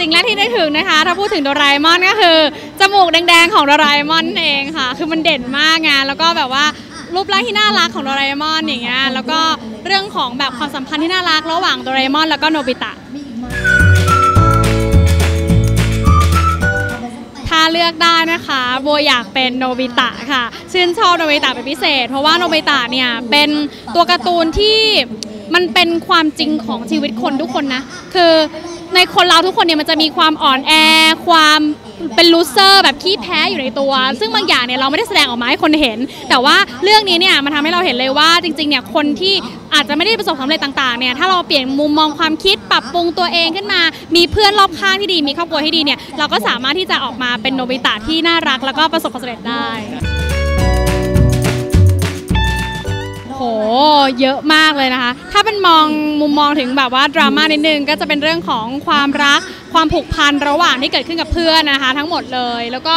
สิ่งแรกที่ได้ถ้าพูดถึงโดราเอมอนก็คือ จมูกแดงๆของโดราเอมอนเองค่ะ คือมันเด่นมากไงแล้วก็แบบว่ารูปร่างที่น่ารักของโดราเอมอนอย่างเงี้ยแล้วก็เรื่องของแบบความสัมพันธ์ที่น่ารักระหว่างโดราเอมอนแล้วก็โนบิตะถ้าเลือกได้นะคะโบอยากเป็นโนบิตะค่ะ ชื่นชอบโนบิตะเป็นพิเศษ เพราะว่าโนบิตะเนี่ยเป็นตัวการ์ตูนที่มันเป็นความจริงของชีวิตคนทุกคนนะ คือ ในคนเราทุกคนเนี่ยมันจะมีความอ่อนแอ ความเป็นลูเซอร์แบบขี้แพ้อยู่ในตัว ซึ่งบางอย่างเนี่ยเราไม่ได้แสดงออกมาให้คนเห็น แต่ว่าเรื่องนี้เนี่ยมันทำให้เราเห็นเลยว่าจริงๆเนี่ยคนที่อาจจะไม่ได้ประสบความสำเร็จต่างๆเนี่ยถ้าเราเปลี่ยนมุมมองความคิดปรับปรุงตัวเองขึ้นมา มีเพื่อนรอบข้างที่ดีมีครอบครัวที่ดีเนี่ยเราก็สามารถที่จะออกมาเป็นโนบิตะที่น่ารัก แล้วก็ประสบความสำเร็จได้ เยอะมากเลยนะคะ ถ้าเป็นมองมุมมองถึงแบบว่าดราม่านิดนึงก็จะเป็นเรื่องของความรัก ความผูกพันระหว่างที่เกิดขึ้นกับเพื่อนนะคะ ทั้งหมดเลย แล้วก็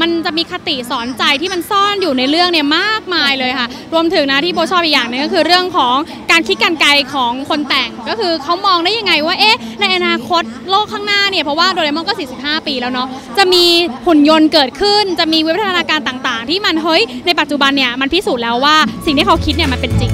มันจะมีคติสอนใจที่มันซ่อนอยู่ในเรื่องเนี่ยมากมายเลยค่ะ รวมถึงนะที่โบชอบอีกอย่างนึงก็คือเรื่องของการคิดการไกลของคนแต่งก็คือเขามองได้ยังไงว่าเอ๊ะในอนาคตโลกข้างหน้าเนี่ยเพราะว่าโดเรมอนก็ 45 ปีแล้วเนาะจะมีหุ่นยนต์เกิดขึ้น จะมีวิวัฒนาการต่างๆ ที่มันเฮ้ยในปัจจุบันเนี่ยมันพิสูจน์แล้วว่าสิ่งที่เขาคิดเนี่ยมันเป็นจริง